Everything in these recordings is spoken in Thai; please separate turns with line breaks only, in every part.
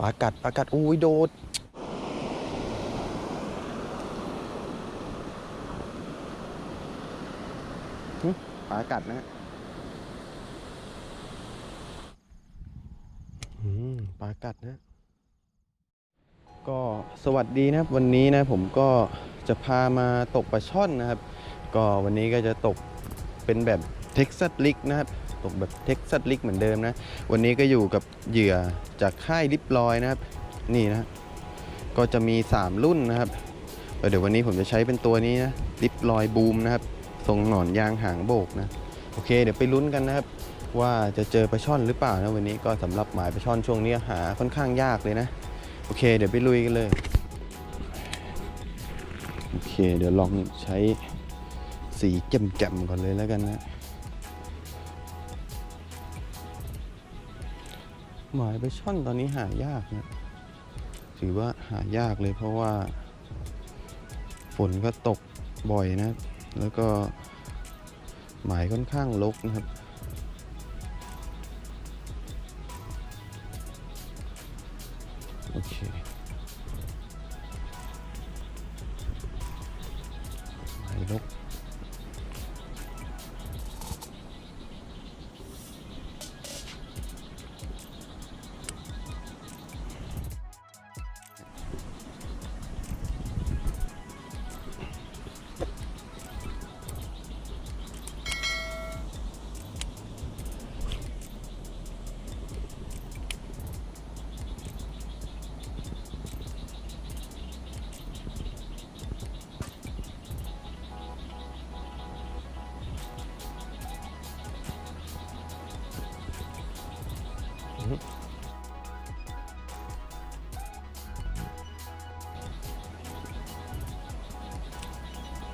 ปลากัดปลากัดอุ้ยโดดปลากัดนะฮะอืมปลากัดนะ ก็สวัสดีนะครับวันนี้นะผมก็จะพามาตกปลาช่อนนะครับ ก็วันนี้ก็จะตกเป็นแบบเท็กซัสลิกนะครับ ตกแบบเท็กซัสลิกเหมือนเดิมนะ วันนี้ก็อยู่กับเหยื่อจากค่ายลิปลอยนะครับ นี่นะ ก็จะมี 3 รุ่นนะครับเเดี๋ยววันนี้ผมจะใช้เป็นตัวนี้นะลิปลอยบูมนะครับทรงหนอนยางหางโบกนะ โอเค เดี๋ยวไปลุ้นกันนะครับ ว่าจะเจอปลาช่อนหรือเปล่านะวันนี้ก็สำหรับหมายปลาช่อนช่วงนี้หาค่อนข้างยากเลยนะ โอเค เดี๋ยวไปลุยกันเลย โอเค เดี๋ยวลองใช้สีแจ่มๆก่อนเลยแล้วกันนะ หมายไปช่อนตอนนี้หายากนะถือว่าหายากเลยเพราะว่า ฝนก็ตกบ่อยนะ แล้วก็หมายค่อนข้างลกนะครับ โอเคหมายลก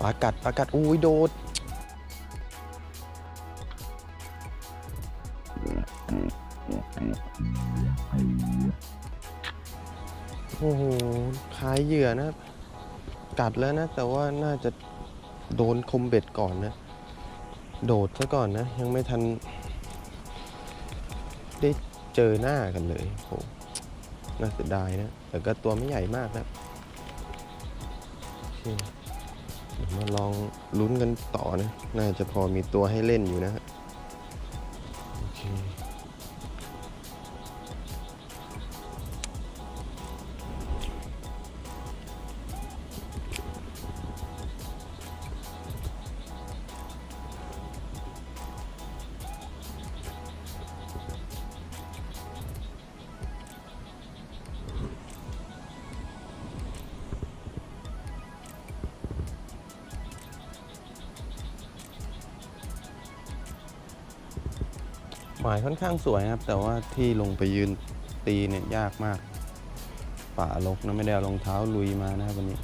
ปลากัดปลากัดอุ้ยโดดโอ้โหคล้ายเหยื่อนะครับ กัดแล้วนะ แต่ว่าน่าจะโดนคมเบ็ดก่อนนะ โดดซะก่อนนะ ยังไม่ทัน ได้เจอหน้ากันเลยโหน่าเสียดายนะ แต่ก็ตัวไม่ใหญ่มากนะโอเค มาลองลุ้นกันต่อนะ น่าจะพอมีตัวให้เล่นอยู่นะ ฝ่ายค่อนข้างสวยครับ แต่ว่าที่ลงไปยืนตีเนี่ยยากมาก ป่าลกนะไม่ได้เอารองเท้าลุยมานะครับวันนี้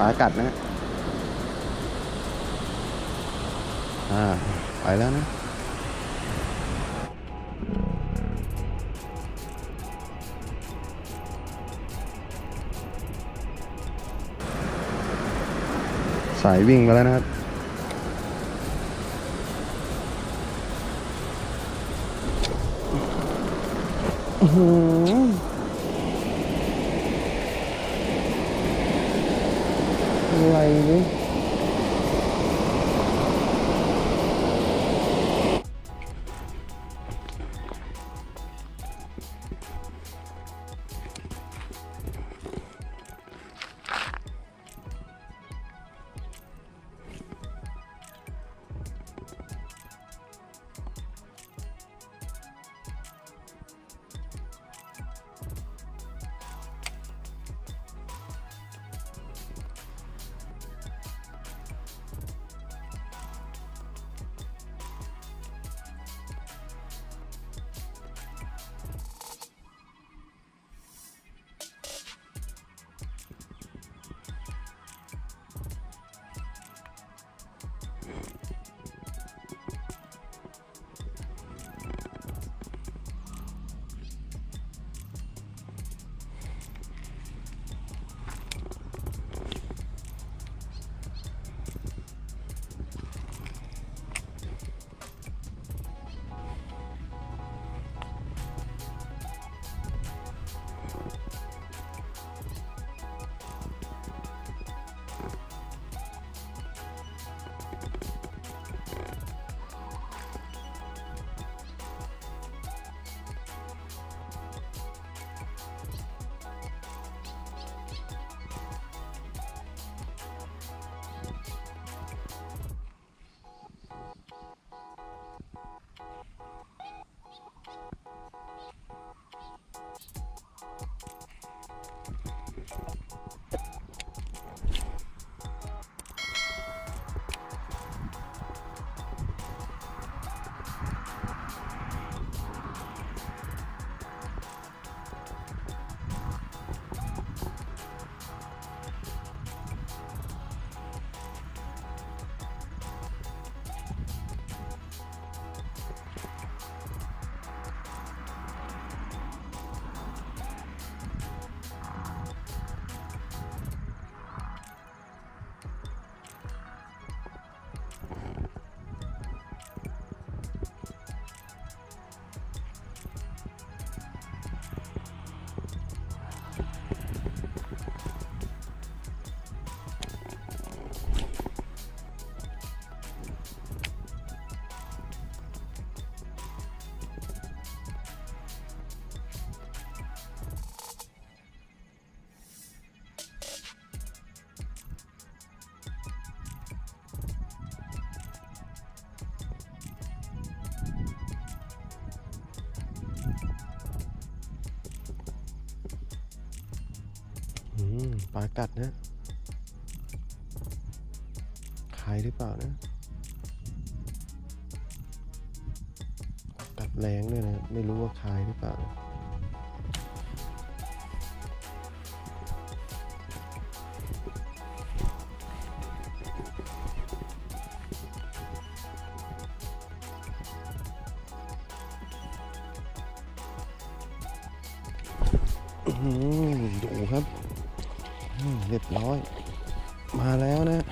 ปลากัดนะฮะอ่า ไปแล้วนะสายวิ่งมาแล้วนะครับ อื้อ หื ปลากัดนะขายหรือเปล่านะ กัดแรงด้วยนะ ไม่รู้ว่าคายหรือเปล่านะอื้อหือดูครับ เรียบร้อย มาแล้วนะ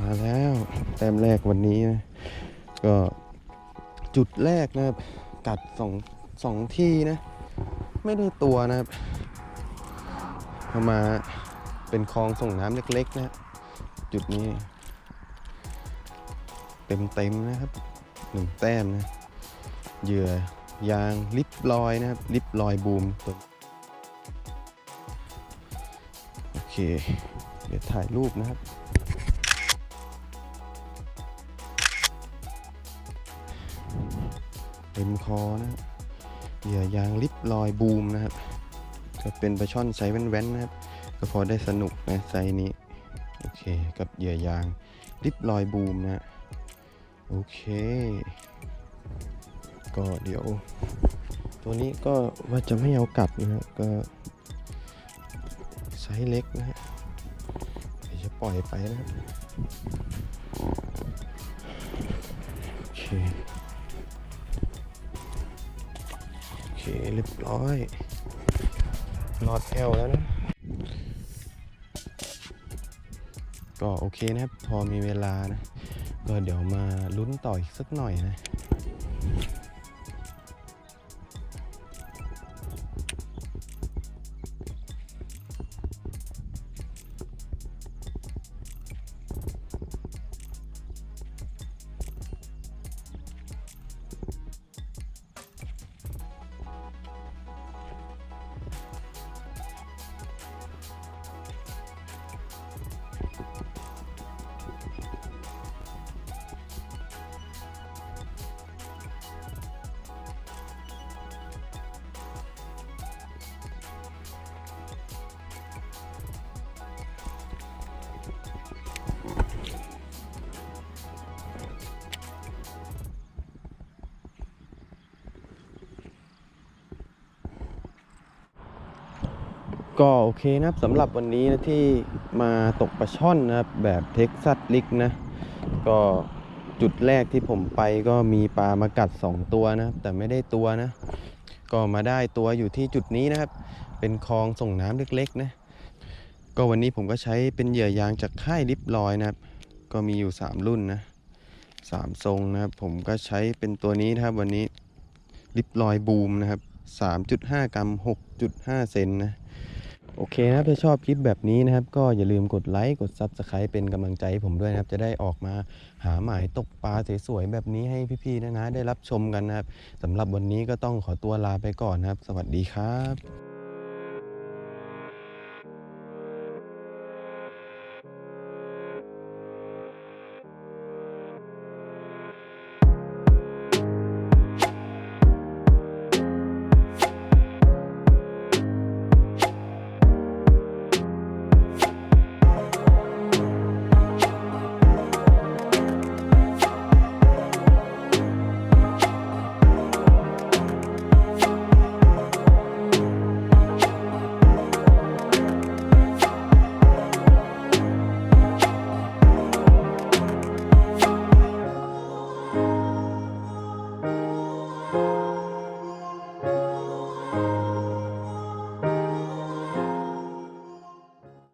มาแล้วแต้มแรกวันนี้นะ ก็จุดแรกนะครับ กัดสองสองที่นะ ไม่ได้ตัวนะครับเข้ามาเป็นคลองส่งน้ำเล็กๆนะ จุดนี้ เต็มๆนะครับหนึ่งแต้มนะเหยื่อยางลิปลอยนะครับ ลิปลอยบูมตัว เค เดี๋ยวถ่ายรูปนะครับ เต็มคอนะเหยื่อยางลิปลอยบูมนะครับก็เป็นปลาช่อนไซส์แว้นๆนะครับ ก็พอได้สนุกนะไซส์นี้ โอเค กับเหยื่อยางลิปลอยบูมนะ โอเค ก็เดี๋ยว ตัวนี้ก็ว่าจะไม่เอากลับนะก็ ส์เล็กนะฮะเดี๋ยวจะปล่อยไปนะครับโอเคโอเคเรียบร้อยรอดแอวแล้วนะก็โอเคนะครับ พอมีเวลานะ ก็เดี๋ยวมาลุ้นต่ออีกสักหน่อยนะ ก็โอเคนะครับสำหรับวันนี้นะที่มาตกปลาช่อนนะครับ แบบเท็กซัสลิกนะ ก็จุดแรกที่ผมไปก็มีปลามากัด 2 ตัวนะแต่ไม่ได้ตัวนะ ก็มาได้ตัวอยู่ที่จุดนี้นะครับ เป็นคลองส่งน้ำเล็กๆนะ ก็วันนี้ผมก็ใช้เป็นเหยื่อยางจากค่ายลิปลอยนะครับ ก็มีอยู่ 3 รุ่นนะสามทรงนะครับ ผมก็ใช้เป็นตัวนี้นะครับวันนี้ลิปลอยบูมนะครับ 3.5 กรัม 6.5 เซนนะ โอเคนะครับถ้าชอบคลิปแบบนี้นะครับ ก็อย่าลืมกดไลค์กดซับสไคร b ์เป็นกำลังใจให้ผมด้วยนะครับ จะได้ออกมาหาหมายตกปลาสวยๆแบบนี้ให้พี่ๆนะนะได้รับชมกันนะครับสำหรับวันนี้ก็ต้องขอตัวลาไปก่อนนะครับ สวัสดีครับ